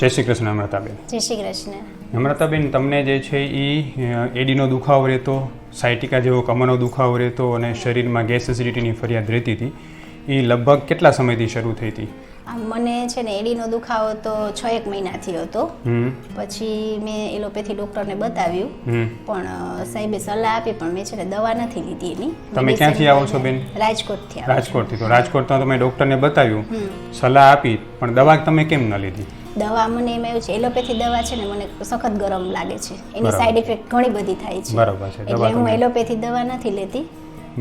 જય શ્રી કૃષ્ણ અમૃતાબેન જય શ્રી કૃષ્ણ. અમૃતાબેન તમને જે છે એ એડીનો દુખાવો રહેતો સાયટિકા જેવો કમરનો દુખાવો રહેતો અને શરીરમાં ગેસ એસિડિટીની ફરિયાદ રહેતી હતી. એ લગભગ કેટલા સમયથી શરૂ થઈ હતી? મને છે ને એડીનો દુખાવો તો છ એક મહિનાથી હતો. પછી મેં એલોપેથી ડૉક્ટરને બતાવ્યું. પણ સાહેબે સલાહ આપી પણ મેં છે ને દવા નથી લીધી એની. તમે ક્યાંથી આવો છો બેન? રાજકોટથી રાજકોટથી તો. રાજકોટમાં તમે ડૉક્ટરને બતાવ્યું. સલાહ આપી પણ દવા તમે કેમ ન લીધી? દવા મને એમ એવું છે એલોપેથી દવા છે ને મને સખત ગરમ લાગે છે. એની. સાઈડ ઇફેક્ટ ઘણી બધી થાય છે. બરાબર છે. એટલે હું તમે- એલોપેથી દવા નથી લેતી.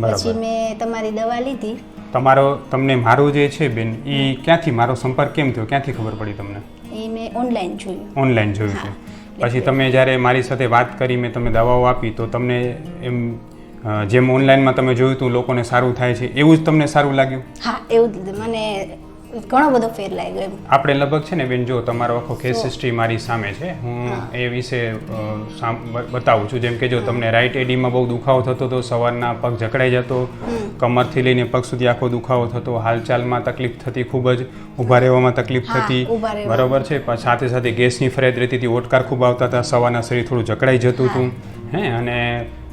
પછી મેં તમારી દવા લીધી. તમારો તમને મારું જે છે બેન એ ક્યાંથી મારો સંપર્ક કેમ થયો? ક્યાંથી ખબર પડી તમને? એ મેં ઓનલાઈન જોયું. ઓનલાઈન જોયું છે. પછી તમે જ્યારે મારી સાથે વાત કરી મેં તમને દવાઓ આપી તો તમને એમ જેમ ઓનલાઈનમાં તમે જોયું હતું લોકોને સારું થાય છે એવું જ તમને સારું લાગ્યું? હા એવું જ મને ઘણો બધો ફેર લાગ્યો એમ. આપણે લગભગ છે ને બેન જો તમારો આખો કેસ હિસ્ટ્રી મારી સામે છે હું એ વિશે બતાવું છું. જેમ કે જો તમને રાઈટ એડીમાં બહુ દુખાવો થતો હતો સવારના પગ જકડાઈ જતો કમરથી લઈને પગ સુધી આખો દુખાવો થતો હાલચાલમાં તકલીફ થતી ખૂબ જ ઊભા રહેવામાં તકલીફ થતી. બરાબર છે? પણ સાથે સાથે ગેસની ફરિયાદ રહેતી હતી ઓટકાર ખૂબ આવતા હતા સવારના શરીર થોડું જકડાઈ જતું હતું. હે અને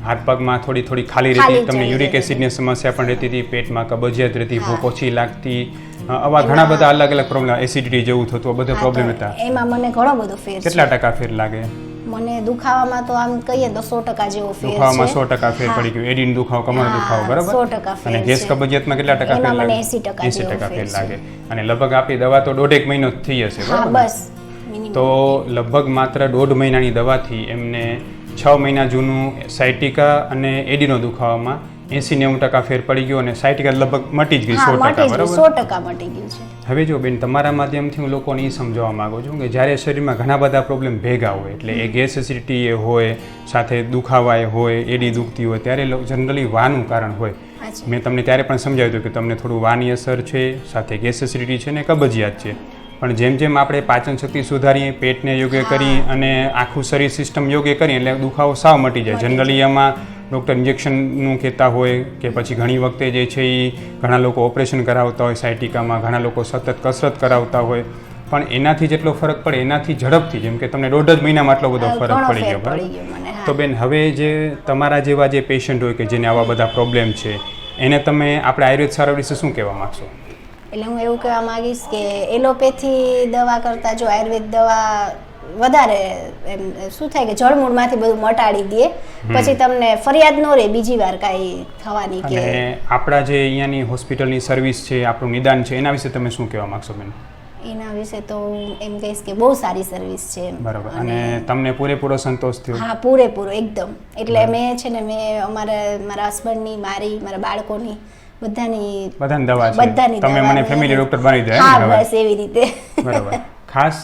હાથ પગમાં થોડી થોડી ખાલી રહેતી તમને યુરિક. એસિડની સમસ્યા પણ રહેતી હતી પેટમાં કબજિયાત રહેતી ભૂખ ઓછી લાગતી આવા ઘણા બધા અલગ અલગ પ્રોબ્લેમ એસિડિટી જેવું થતું બધા પ્રોબ્લેમ હતા. એમાં મને ઘણો બધો ફેર કેટલા ટકા ફેર લાગે? મને દુખાવામાં તો આમ કહીએ તો સો ટકા જેવો ફેર દુખાવામાં સો ટકા ફેર પડી ગયો. એડીન દુખાવો કમર દુખાવો બરાબર? સો ટકા ફેર અને ગેસ કબજિયાતમાં કેટલા ટકા ફેર એમાં મને લાગે? 80% 80% ફેર લાગે. અને લગભગ આપી દવા તો દોઢેક મહિનો થઈ જશે બરાબર? બસ. તો લગભગ માત્ર દોઢ મહિનાની દવાથી એમને છ મહિના જૂનું સાયટિકા અને એડીનો દુખાવામાં એસી નેવું ટકા ફેર પડી ગયો અને સાયટિકા લગભગ મટી જ ગઈ સો ટકા બરાબર? સો ટકા મટી ગયું છે. હવે જો બેન તમારા માધ્યમથી હું લોકોને એ સમજાવવા માંગુ છું કે જ્યારે શરીરમાં ઘણા બધા પ્રોબ્લેમ ભેગા હોય એટલે એ ગેસ એસિડિટી એ હોય સાથે દુખાવા એ હોય એડી દુખતી હોય ત્યારે જનરલી વાનું કારણ હોય. મેં તમને ત્યારે પણ સમજાવ્યું હતું કે તમને થોડું વાની અસર છે સાથે ગેસ એસિડિટી છે ને કબજિયાત છે. પણ જેમ જેમ આપણે પાચન શક્તિ સુધારીએ પેટને યોગ્ય કરી અને આખું શરીર સિસ્ટમ યોગ્ય કરીએ એટલે દુખાવો સાવ મટી જાય. જનરલી એમાં ડૉક્ટર ઇન્જેક્શનનું કહેતા હોય કે પછી ઘણી વખતે જે છે એ ઘણા લોકો ઓપરેશન કરાવતા હોય સાયટિકામાં ઘણા લોકો સતત કસરત કરાવતા હોય. પણ એનાથી જેટલો ફરક પડે એનાથી ઝડપથી જેમ કે તમને દોઢ જ મહિનામાં આટલો બધો ફરક પડી ગયો બરાબર? તો બેન હવે જે તમારા જેવા જે પેશન્ટ હોય કે જેને આવા બધા પ્રોબ્લેમ છે એને તમે આપણે આયુર્વેદ સારવાર વિશે શું કહેવા માગશો? એટલે હું એવું કહેવા માંગીશ કે એલોપેથી દવા કરતાં જો આયુર્વેદ દવા વધારે એમ શું થાય કે જળમૂળમાંથી બધું મટાડી દે પછી તમને ફરિયાદ ન રહે બીજી વાર કાંઈ થવાની કે આપણા જે અહીંયાની હોસ્પિટલની સર્વિસ છે આપણું નિદાન છે એના વિશે તમે શું કહેવા માગશો બેન? એના વિશે તો એમ કહીશ કે બહુ સારી સર્વિસ છે. બરાબર. અને તમને પૂરેપૂરો સંતોષ થયો? હા પૂરેપૂરો એકદમ. એટલે મેં છે ને મેં અમારા મારા હસબન્ડની મારી મારા બાળકોની બધાની બધાની દવા છે. બધાની તમે મને ફેમિલી ડોક્ટર બની દે હા બસ એવી રીતે. બરાબર. ખાસ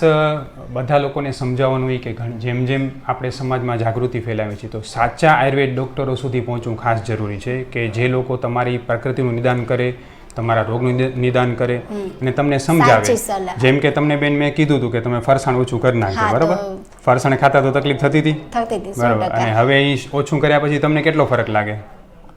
બધા લોકોને સમજાવવાનું હોય કે જેમ જેમ આપણે સમાજમાં જાગૃતિ ફેલાવી છે તો સાચા આયુર્વેદ ડૉક્ટરો સુધી પહોંચવું ખાસ જરૂરી છે કે જે લોકો તમારી પ્રકૃતિનું નિદાન કરે તમારા રોગનું નિદાન કરે અને તમને સમજાવે. જેમ કે તમને બેન મેં કીધું હતું કે તમે ફરસાણ ઓછું કરી નાખજો હા, બરાબર? ફરસાણ ખાતા તો તકલીફ થતી હતી? બરાબર. અને હવે એ ઓછું કર્યા પછી તમને કેટલો ફરક લાગે?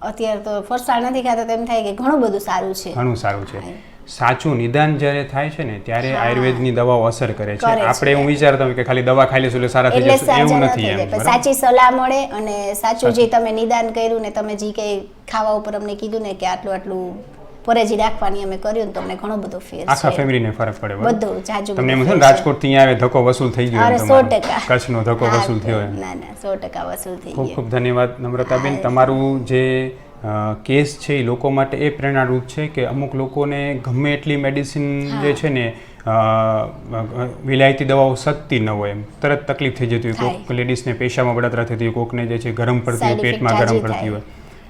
અત્યારે તો ફરસાણ નથી ખાતા તો એમ થાય કે ઘણું બધું સારું છે. ઘણું સારું છે. સાચું નિદાન જ્યારે થાય છે ને ત્યારે આયુર્વેદની દવાઓ અસર કરે છે. આપણે હું વિચારતા હોય કે ખાલી દવા ખાઈ લેશું એટલે સારા થઈ જશે. એવું નથી એમ? સાચી સલાહ મળે અને સાચું જે તમે નિદાન કર્યું ને તમે જે કંઈ ખાવા ઉપર અમને કીધું ને કે આટલું આટલું પરેજી રાખવાની અમે કર્યું ને તમને ઘણો બધો ફેર આખા ફેમિલીને ફરક પડે બધું જાજુ તમને એમ છે ને રાજકોટથી આવે ધક્કો વસૂલ થઈ ગયો અરે એમ સો તમારો. ટકા. કચ્છનો ધક્કો વસૂલ થયો ના ના 100% વસૂલ થઈ ખૂબ ગયો. ખૂબ ધન્યવાદ નમ્રતાબેન. તમારું જે કેસ છે એ લોકો માટે એ પ્રેરણારૂપ છે કે અમુક લોકોને ગમે એટલી મેડિસિન જે છે ને વિલાયતી દવાઓ સત્તી ન હોય એમ. તરત તકલીફ થઈ જતી હોય. કોઈક લેડીઝને પેશામાં બળતરા થતી હોય કોકને જે છે ગરમ પડતી હોય પેટમાં ગરમ પડતી હોય.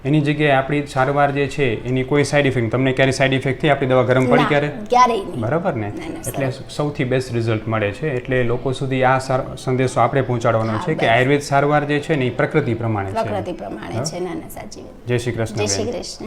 એની જગ્યાએ આપણી સારવાર જે છે એની કોઈ સાઈડ ઇફેક્ટ તમને ક્યારે સાઈડ ઇફેક્ટ થઈ? આપણી દવા ગરમ પડી ક્યારે? ક્યારેય બરાબર ને? એટલે સૌથી બેસ્ટ રિઝલ્ટ મળે છે. એટલે લોકો સુધી આ સંદેશો આપણે પહોંચાડવાનો છે કે આયુર્વેદ સારવાર જે છે ને એ પ્રકૃતિ પ્રમાણે છે. પ્રકૃતિ પ્રમાણે છે. ના ના સાચી જય શ્રી કૃષ્ણ જય શ્રી કૃષ્ણ.